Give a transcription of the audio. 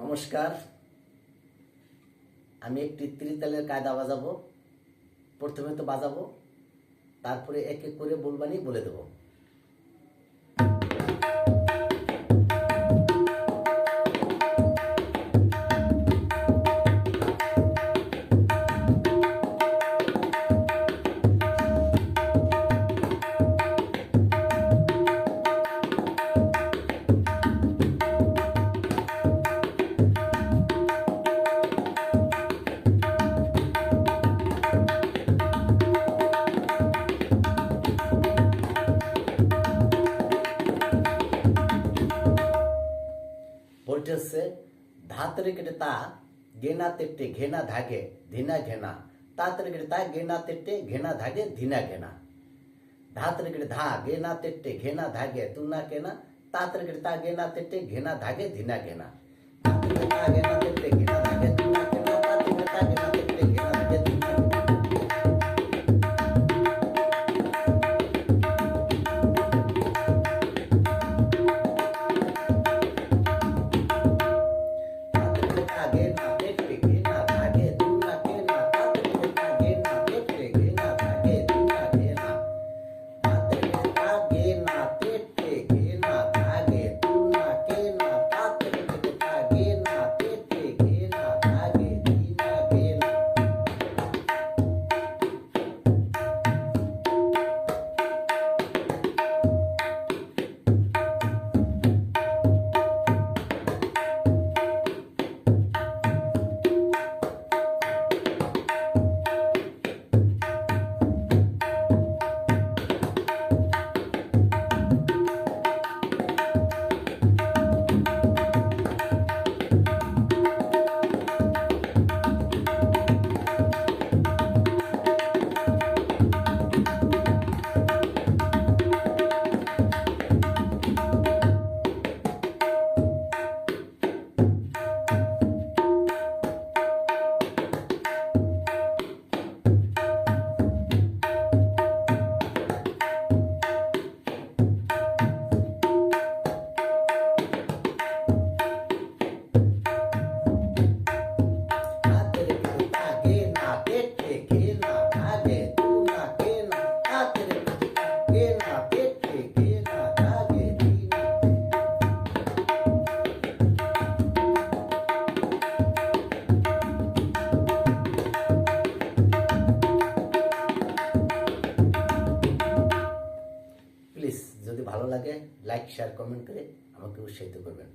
নমস্কার। আমি একটি ত্রিতালের কায়দা বাজাবো, প্রথমে তো বাজাবো, তারপরে এক করে বলবানি বলে দেবো। बोलजससे धात्रिकता गेना तिट्टे घेना धागे धीना घेना। तात्रिकता गेना तिट्टे घेना धागे धीना घेना। धात्रिकट धा गेना तिट्टे घेना धागे तुना केना तात्रिकता गेना तिट्टे घेना धागे धीना घेना। गेना যদি ভালো লাগে লাইক শেয়ার কমেন্ট করে আমাকে উৎসাহিত করবেন।